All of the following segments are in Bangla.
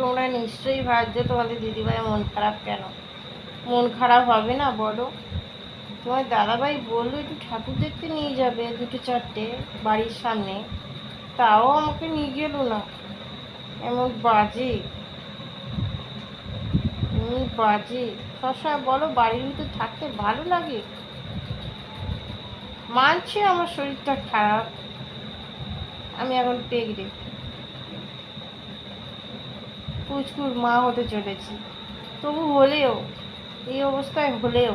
তোমরা নিশ্চয়ই ভাবছ তোমাদের দিদিভাই মন খারাপ কেন? মন খারাপ হবে না, বলো। তোমার দাদাভাই বলল একটু ঠাকুর দেখতে নিয়ে যাবে দুটো চারটে বাড়ির সামনে। তাও আমাকে নিয়ে গেল না। এমন বাজে। বাজে। সবসময় বলো বাড়ির ভিতর থাকতে ভালো লাগে। মানছে আমার শরীরটা খারাপ। আমি এখন পেগড়ে। পুচকুর মা হতে চলেছি। তবু হলেও, এই অবস্থায় হলেও,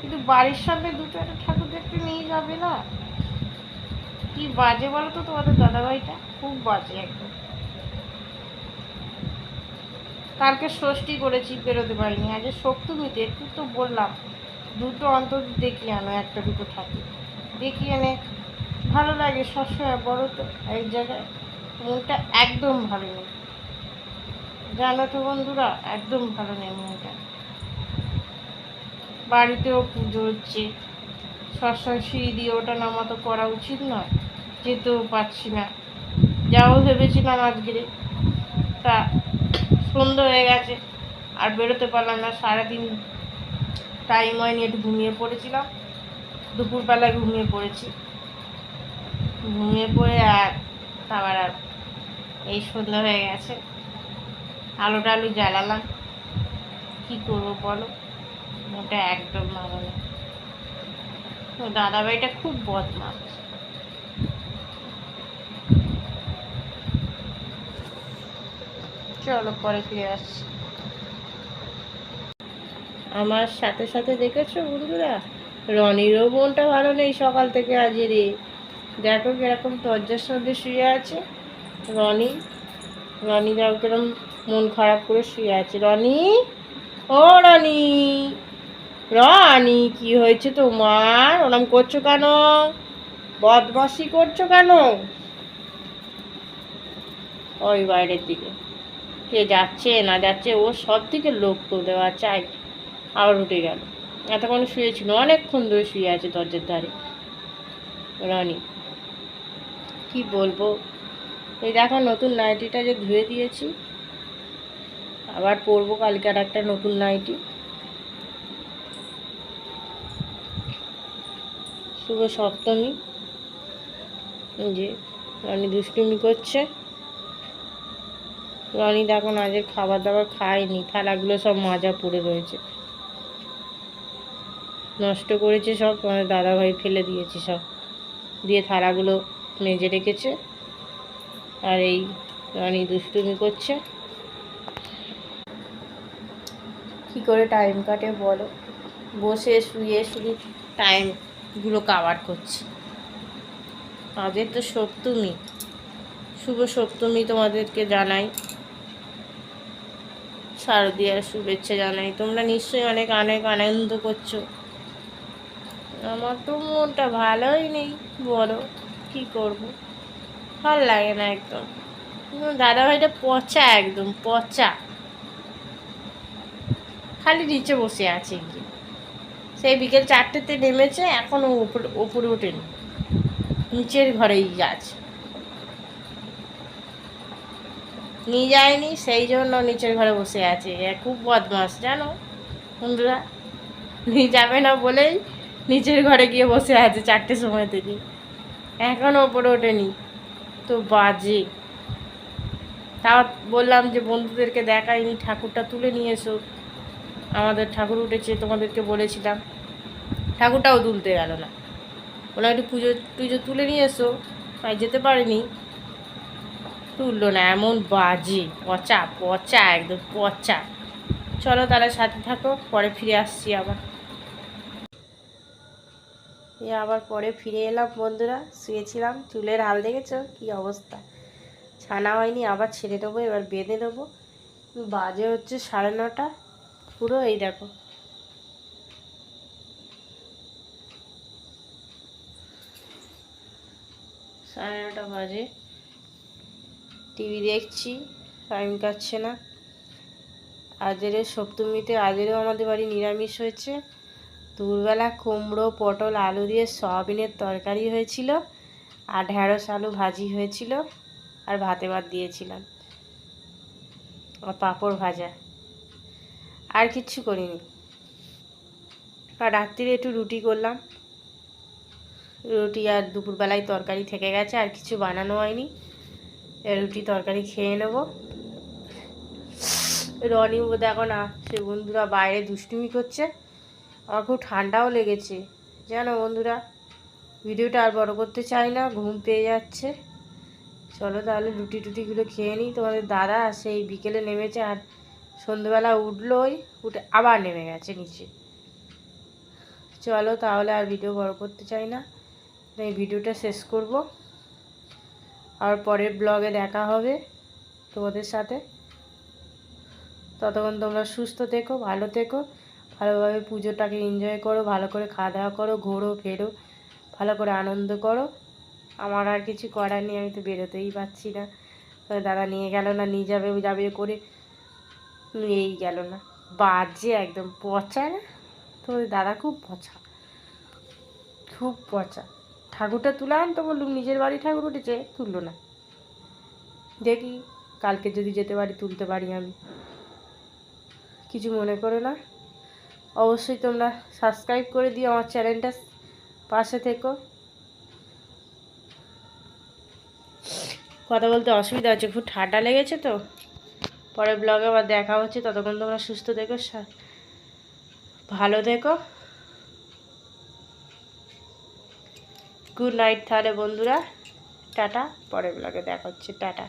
কিন্তু বাড়ির সামনে দুটো একটা ঠাকুর দেখতে নিয়ে যাবে না? কি বাজে বলো তো তোমাদের দাদাভাইটা? খুব বাজে একদম। কালকে ষষ্ঠী করেছি, বেরোতে পারিনি। আজ সপ্তমীতে একটু তো বললাম, দুটো অন্তত দেখিয়ে আনো, একটা দুটো ঠাকুর। দেখিয়ে এনে, ভালো লাগে সবসময় বড় তো, এক জায়গায়, মনটা একদম ভালো নেই। জানো তো বন্ধুরা, একদম ভালো নেই মনটা বাড়িতেও পুজো হচ্ছে। সবসময় সিঁড়ি দিয়ে ওটা নামা তো করা উচিত নয়, যেতেও পারছি না। যাও ভেবেছিলাম আজকে তা সন্ধ্যা হয়ে গেছে, আর বেরোতে পারলাম না। সারাদিন টাইম হয়নি, একটু ঘুমিয়ে পড়েছিলাম। দুপুরবেলায় ঘুমিয়ে পড়েছি। ঘুমিয়ে পড়ে আর আবার আর এই সন্ধ্যা হয়ে গেছে। আলো টালু জ্বালালাম। কী করব বলো? ওটা একদম ভালো না। তো দাদাভাইটা খুব বদমাস চলো পরে ফিরে আসছি। আমার সাথে সাথে দেখেছ বন্ধুরা? রনিরও মনটা ভালো নেই সকাল থেকে আজকে রে দেখো কীরকম দরজার সঙ্গে শুয়ে আছে রনি। রনি দেখো মন খারাপ করে শুয়ে আছে। রনি? ও রনি! রনি, কি হয়েছে তোমার? ওরম করছ কেন? বদমাসি করছ কেন? ওই বাইরের দিকে। কে যাচ্ছে, না যাচ্ছে, ও সব দিকে লক্ষ্য দেওয়া চাই আবার উঠে গেল। এতক্ষণ শুয়েছিল, অনেকক্ষণ ধরে শুয়ে আছে দরজার ধারে। রনি, কি বলব? এই দেখো, নতুন নাইটিটা যে ধুয়ে দিয়েছি। আবার পরবো কালকে আর একটা নতুন নাইটি শুভ সপ্তমী। যে রনি দুষ্টুমি করছে। রনি দেখো আজকে খাবার দাবার খায়নি, থালাগুলো সব মাজা পড়ে রয়েছে। নষ্ট করেছে সব, তোমাদের দাদাভাই ফেলে দিয়েছে সব। দিয়ে থালাগুলো মেজে রেখেছে। আর এই রনি দুষ্টুমি করছে। কি করে টাইম কাটে বলো? বসে শুয়ে শুধু টাইমগুলো কাভার করছি। আজকে তো সপ্তমী। শুভ সপ্তমী তোমাদেরকে জানাই। শারদীয়ার শুভেচ্ছা জানাই। তোমরা নিশ্চয়ই অনেক অনেক আনন্দ করছ। আমার তো মনটা ভালোই নেই, বলো কি করব? ভালো লাগে না একদম। দাদাভাইটা পচা একদম, পচা। খালি নিচে বসে আছে গিয়ে সেই বিকেল চারটেতে নেমেছে এখনও উপরে উপরে ওঠেনি। নিচের ঘরেই আছে। নিয়ে যায়নি, সেই জন্য নিচের ঘরে বসে আছে। খুব বদমাস, জানো? বন্ধুরা, নিয়ে যাবে না বলেই নিচের ঘরে গিয়ে বসে আছে চারটের সময় থেকে। এখনও ওপরে ওঠেনি। তো বাজে। তাও বললাম যে বন্ধুদেরকে দেখাইনি, ঠাকুরটা তুলে নিয়ে এসো। আমাদের ঠাকুর উঠেছে, তোমাদেরকে বলেছিলাম। ঠাকুরটাও তুলতে গেল না। বললাম, একটু পুজো, টুজো তুলে নিয়ে এসো। তাই যেতে পারিনি। তুললো না, এমন বাজে, পচা পচা, একদম পচা। চলো তাহলে সাথে থাকো, পরে ফিরে আসছি আবার। এ আবার পরে ফিরে এলাম বন্ধুরা, শুয়েছিলাম, চুলের হাল দেখেছ? কি অবস্থা? ছানা হয়নি, আবার ছেড়ে দেবো, এবার বেঁধে দেবো। বাজে হচ্ছে সাড়ে নটা। পুরো এই দেখো। সাড়ে নটা বাজে। টিভি দেখছি টাইম কাটছে না। আজের সপ্তমীতে আজেরও আমাদের বাড়ি নিরামিষ হয়েছে। দুপুরবেলা কুমড়ো, পটল, আলু দিয়ে সয়াবিনের তরকারি হয়েছিল আর ঢ্যাঁড়স, আলু ভাজি হয়েছিল আর ভাতে ভাত দিয়েছিলাম। আর পাঁপড় ভাজা। আর কিচ্ছু করিনি। আর রাত্রিরে একটু রুটি করলাম। রুটি আর দুপুরবেলায় তরকারি থেকে গেছে, আর কিছু বানানো হয়নি। রুটি তরকারি খেয়ে নেব। রনি বোধ এখন সে বন্ধুরা বাইরে দুষ্টুমি করছে। আমার খুব ঠান্ডাও লেগেছে। জানো বন্ধুরা, ভিডিওটা আর বড় করতে চাই না, ঘুম পেয়ে যাচ্ছে। চলো তাহলে রুটি টুটিগুলো খেয়ে নিই। তোমাদের দাদা সেই বিকেলে নেমেছে আর সন্ধ্যেবেলা উঠলোই, উঠে আবার নেমে গেছে নিচে। চলো তাহলে আর ভিডিও বড় করতে চাই না। এই ভিডিওটা শেষ করব। আর পরের ব্লগে দেখা হবে তোমাদের সাথে। ততক্ষণ তোমরা সুস্থ থেকো, ভালো থেকো, ভালোভাবে পুজোটাকে এনজয় করো, ভালো করে খাওয়া দাওয়া করো, ঘোরো, ফেরো, ভালো করে আনন্দ করো। আমার আর কিছু করার নেই, আমি তো বেরোতেই পারছি না। দাদা নিয়ে গেল না, নিয়ে যাবে যাবে করে নিয়েই গেল না। বাজে একদম, পচা না? তো দাদা খুব পচা। খুব পচা। ঠাকুরটা তুলে আনতো বললুম নিজের বাড়ি ঠাকুর উঠেছে, তুললো না। দেখি, কালকে যদি যেতে পারি, তুলতে পারি আমি। কিছু মনে করো না। অবশ্যই তোমরা সাবস্ক্রাইব করে দিও আমার চ্যানেলটা। পাশে থেকো। কথা বলতে অসুবিধা হচ্ছে, খুব ঠান্ডা লেগেছে তো। পরের ব্লগে আবার দেখা হচ্ছে। ততক্ষণ তোমরা সুস্থ দেখো ভালো দেখো গুড নাইট তাহলে বন্ধুরা। টাটা, পরের ব্লগে দেখা হচ্ছে। টাটা।